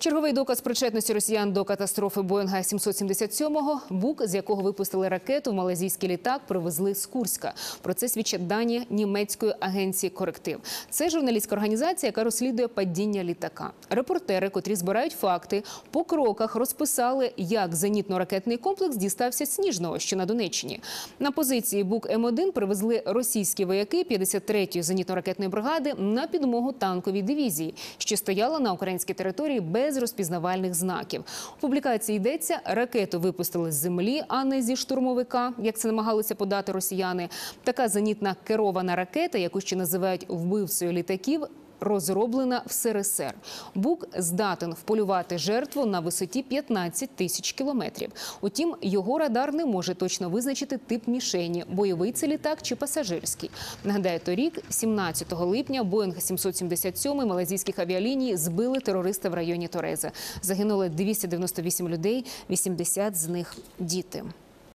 Черговий доказ причетності росіян до катастрофи Боїнга 777-го. Бук, з якого випустили ракету в малазійський літак, привезли з Курська. Про це свідчать дані німецької агенції «Коректив». Це журналістська організація, яка розслідує падіння літака. Репортери, котрі збирають факти, по кроках розписали, як зенітно-ракетний комплекс дістався Сніжного, що на Донеччині. На позиції Бук М1 привезли російські вояки 53-ї зенітно-ракетної бригади на підмогу танковій дивізії, що стояла на українській території без розпізнавальних знаків. У публікації йдеться, ракету випустили з землі, а не зі штурмовика, як це намагалися подати росіяни. Така зенітна керована ракета, яку ще називають вбивцею літаків. Розроблена в СРСР. Бук здатен вполювати жертву на висоті 15 тисяч кілометрів. Утім, його радар не може точно визначити тип мішені – бойовий це літак чи пасажирський. Нагадаю, торік, 17 липня, Боїнг 777 малазійських авіаліній збили терористи в районі Тореза. Загинули 298 людей, 80 з них – діти.